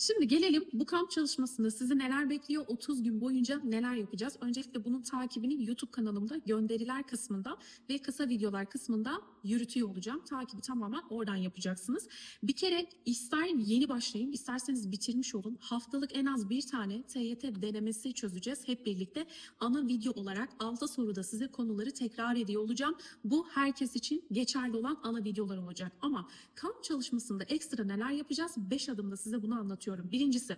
Şimdi gelelim bu kamp çalışmasında sizi neler bekliyor? 30 gün boyunca neler yapacağız? Öncelikle bunun takibini YouTube kanalımda gönderiler kısmında ve kısa videolar kısmında yürütüyor olacağım. Takibi tamamen oradan yapacaksınız. Bir kere ister yeni başlayın, isterseniz bitirmiş olun. Haftalık en az bir tane TYT denemesi çözeceğiz hep birlikte. Ana video olarak 6 soruda size konuları tekrar ediyor olacağım. Bu herkes için geçerli olan ana videolar olacak. Ama kamp çalışmasında ekstra neler yapacağız? 5 adımda size bunu anlatıyorum. Birincisi,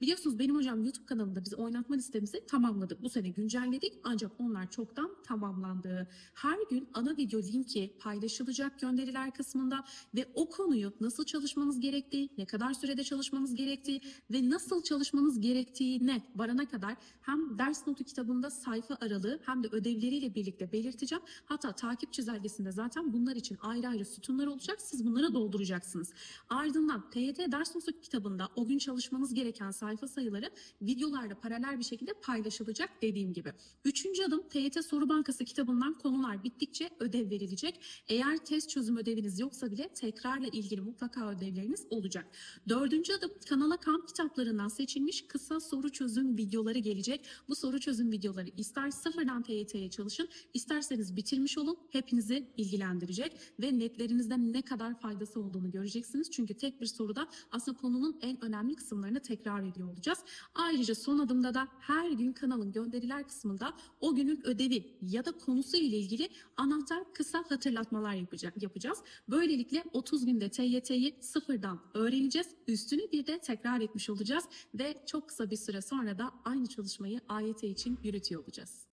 biliyorsunuz benim hocam YouTube kanalında biz oynatma listemizi tamamladık. Bu sene güncelledik ancak onlar çoktan tamamlandı. Her gün ana video linki paylaşılacak gönderiler kısmında ve o konuyu nasıl çalışmanız gerektiği, ne kadar sürede çalışmanız gerektiği ve nasıl çalışmanız gerektiğine varana kadar hem ders notu kitabında sayfa aralığı hem de ödevleriyle birlikte belirteceğim. Hatta takip çizelgesinde zaten bunlar için ayrı ayrı sütunlar olacak. Siz bunları dolduracaksınız. Ardından TYT ders notu kitabında o gün çalışmanız gereken sayfa sayıları videolarla paralel bir şekilde paylaşılacak dediğim gibi. Üçüncü adım TYT Soru Bankası kitabından konular bittikçe ödev verilecek. Eğer test çözüm ödeviniz yoksa bile tekrarla ilgili mutlaka ödevleriniz olacak. Dördüncü adım kanala kamp kitaplarından seçilmiş kısa soru çözüm videoları gelecek. Bu soru çözüm videoları ister sıfırdan TYT'ye çalışın, isterseniz bitirmiş olun. Hepinizi ilgilendirecek ve netlerinizde ne kadar faydası olduğunu göreceksiniz. Çünkü tek bir soruda aslında konunun en önemli kısımlarını tekrar ediyor olacağız. Ayrıca son adımda da her gün kanalın gönderiler kısmında o günün ödevi ya da konusu ile ilgili anahtar kısa hatırlatmalar yapacağız. Böylelikle 30 günde TYT'yi sıfırdan öğreneceğiz. Üstünü bir de tekrar etmiş olacağız ve çok kısa bir süre sonra da aynı çalışmayı AYT için yürütüyor olacağız.